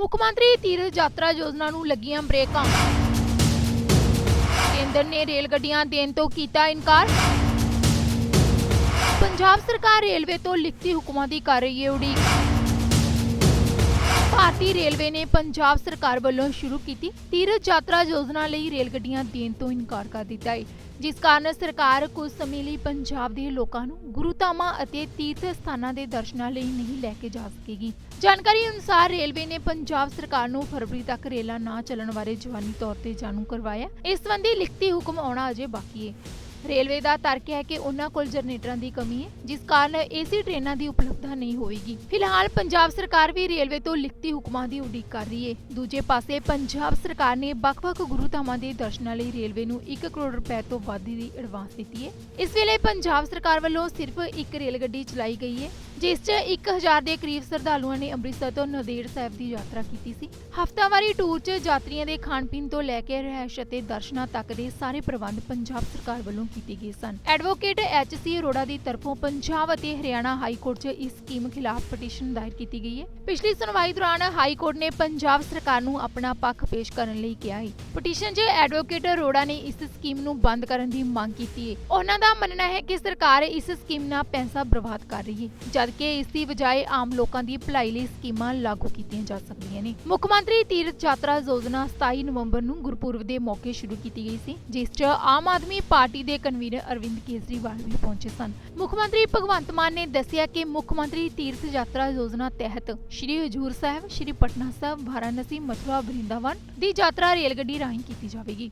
ਮੁੱਖ ਮੰਤਰੀ ਤੀਰਥ ਯਾਤਰਾ ਯੋਜਨਾ ਨੂੰ ਲੱਗੀਆਂ ਬ੍ਰੇਕਾਂ। ਕੇਂਦਰ ਨੇ ਰੇਲ ਗੱਡੀਆਂ ਦੇਣ ਤੋਂ ਕੀਤਾ ਇਨਕਾਰ। ਪੰਜਾਬ ਸਰਕਾਰ ਰੇਲਵੇ ਤੋਂ ਲਿਖਤੀ ਹੁਕਮਾਂ ਦੀ ਕਰ ਰਹੀ ਹੈ ਉਡੀਕ। ਭਾਰਤੀ ਰੇਲਵੇ ਨੇ ਪੰਜਾਬ ਸਰਕਾਰ ਵੱਲੋਂ ਸ਼ੁਰੂ ਕੀਤੀ ਤੀਰਥ ਯਾਤਰਾ ਯੋਜਨਾ ਲਈ ਰੇਲ ਗੱਡੀਆਂ ਦੇਣ ਤੋਂ ਇਨਕਾਰ ਕਰ ਦਿੱਤਾ ਹੈ। ਜਿਸ ਕਾਰਨ ਸਰਕਾਰ ਕੁਝ ਸਮੇਂ ਲਈ ਪੰਜਾਬ ਦੇ ਲੋਕਾਂ ਨੂੰ ਗੁਰੂ ਧਾਮਾਂ ਅਤੇ ਤੀਰਥ ਸਥਾਨਾਂ ਦੇ ਦਰਸ਼ਨਾਂ ਲਈ ਨਹੀਂ ਲੈ ਕੇ ਜਾ ਸਕੇਗੀ। ਜਾਣਕਾਰੀ ਅਨੁਸਾਰ ਰੇਲਵੇ ਨੇ ਪੰਜਾਬ ਸਰਕਾਰ ਨੂੰ ਫਰਵਰੀ ਤੱਕ ਰੇਲਾਂ ਨਾ ਚੱਲਣ ਬਾਰੇ ਜਵਾਨੀ ਤੌਰ ਤੇ ਜਾਣੂ ਕਰਵਾਇਆ। ਇਸ ਸੰਬੰਧੀ ਲਿਖਤੀ ਹੁਕਮ ਆਉਣਾ ਅਜੇ ਬਾਕੀ ਹੈ। ਰੇਲਵੇ ਦਾ ਤਰਕ ਹੈ ਕਿ ਉਹਨਾਂ ਕੋਲ ਜਨਰੇਟਰਾਂ ਦੀ ਕਮੀ ਹੈ, ਜਿਸ ਕਾਰਨ ਏਸੀ ਟ੍ਰੇਨਾਂ ਦੀ ਉਪਲਬਧਤਾ ਨਹੀਂ ਹੋਵੇਗੀ ਫਿਲਹਾਲ ਪੰਜਾਬ ਸਰਕਾਰ ਵੀ ਰੇਲਵੇ ਤੋਂ ਲਿਖਤੀ ਹੁਕਮਾਂ ਦੀ ਉਡੀਕ ਕਰ ਰਹੀ ਹੈ। ਦੂਜੇ ਪਾਸੇ ਪੰਜਾਬ ਸਰਕਾਰ ਨੇ ਵੱਖ-ਵੱਖ ਗੁਰੂ ਧਾਮਾਂ ਦੇ ਦਰਸ਼ਨਾਂ ਲਈ ਰੇਲਵੇ ਨੂੰ 1 ਕਰੋੜ ਰੁਪਏ ਤੋਂ ਵੱਧ ਦੀ ਐਡਵਾਂਸ ਦਿੱਤੀ ਹੈ। ਇਸ ਵੇਲੇ ਪੰਜਾਬ ਸਰਕਾਰ ਵੱਲੋਂ ਸਿਰਫ ਇੱਕ ਰੇਲ ਗੱਡੀ ਚਲਾਈ ਗਈ ਹੈ, ਜਿਸ 'ਚ 1000 ਦੇ ਕਰੀਬ ਸ਼ਰਧਾਲੂਆਂ ਨੇ ਅੰਮ੍ਰਿਤਸਰ ਤੋਂ ਨਦੇੜ ਸਾਹਿਬ ਦੀ ਯਾਤਰਾ ਕੀਤੀ ਸੀ। ਹਫ਼ਤਾਵਾਰੀ ਟੂਰ 'ਚ ਯਾਤਰੀਆਂ ਦੇ ਖਾਣ-ਪੀਣ ਤੋਂ ਲੈ ਕੇ ਰਹਿائش ਅਤੇ ਦਰਸ਼ਨਾਂ ਤੱਕ ਦੇ ਸਾਰੇ ਪ੍ਰਬੰਧ ਪੰਜਾਬ ਸਰਕਾਰ ਵੱਲੋਂ ਕੀਤੇ ਗਏ ਸਨ। ਐਡਵੋਕੇਟ ਐਚ ਸੀ ਅਰੋੜਾ ਦੀ ਤਰਫੋਂ ਪੰਜਾਬ ਅਤੇ ਹਰਿਆਣਾ ਹਾਈ ਕੋਰਟ 'ਚ ਇਸ ਸਕੀਮ ਖਿਲਾਫ ਪਟੀਸ਼ਨ ਦਾਇਰ ਕੀਤੀ ਗਈ ਹੈ। ਪਿਛਲੀ ਸੁਣਵਾਈ ਦੌਰਾਨ ਹਾਈ ਕੋਰਟ ਨੇ ਪੰਜਾਬ ਸਰਕਾਰ ਨੂੰ ਆਪਣਾ ਪੱਖ ਪੇਸ਼ ਕਰਨ ਲਈ ਕਿਹਾ ਹੈ। ਪਟੀਸ਼ਨ 'ਚ ਐਡਵੋਕੇਟ ਅਰੋੜਾ ਨੇ ਇਸ ਸਕੀਮ ਨੂੰ ਬੰਦ ਕਰਨ ਦੀ ਮੰਗ ਕੀਤੀ ਹੈ। ਉਹਨਾਂ ਦਾ ਮੰਨਣਾ ਹੈ ਕਿ ਸਰਕਾਰ ਇਸ ਸਕੀਮ ਨਾਲ ਪੈਸਾ ਬਰਬਾਦ ਕਰ ਰਹੀ ਹੈ, ਜਦਕਿ ਇਸ ਦੀ ਬਜਾਏ ਆਮ ਲੋਕਾਂ ਦੀ ਭਲਾਈ ਲਈ ਸਕੀਮਾਂ ਲਾਗੂ ਕੀਤੀਆਂ ਜਾ ਸਕਦੀਆਂ ਨੇ। ਮੁੱਖ ਮੰਤਰੀ ਤੀਰਥ ਯਾਤਰਾ ਯੋਜਨਾ 27 ਨਵੰਬਰ ਨੂੰ ਗੁਰਪੁਰਬ ਦੇ ਮੌਕੇ ਸ਼ੁਰੂ ਕੀਤੀ ਗਈ ਸੀ, ਜਿਸ 'ਚ ਆਮ ਆਦਮੀ ਪਾਰਟੀ ਦੇ ਕਨਵੀਨਰ ਅਰਵਿੰਦ ਕੇਜਰੀਵਾਲ ਵੀ ਪਹੁੰਚੇ ਸਨ। ਮੁੱਖ ਮੰਤਰੀ ਭਗਵੰਤ ਮਾਨ ਨੇ ਦੱਸਿਆ ਕਿ ਮੁੱਖ ਮੰਤਰੀ ਤੀਰਥ ਯਾਤਰਾ ਯੋਜਨਾ ਤਹਿਤ ਸ਼੍ਰੀ ਹਜੂਰ ਸਾਹਿਬ, ਸ਼੍ਰੀ ਪਟਨਾ ਸਾਹਿਬ, ਵਾਰਾਣਸੀ, ਮਥੁਰਾ ਬ੍ਰਿੰਦਾਵਨ ਦੀ ਯਾਤਰਾ ਰੇਲ ਗੱਡੀ ਰਾਹੀਂ ਕੀਤੀ ਜਾਵੇਗੀ।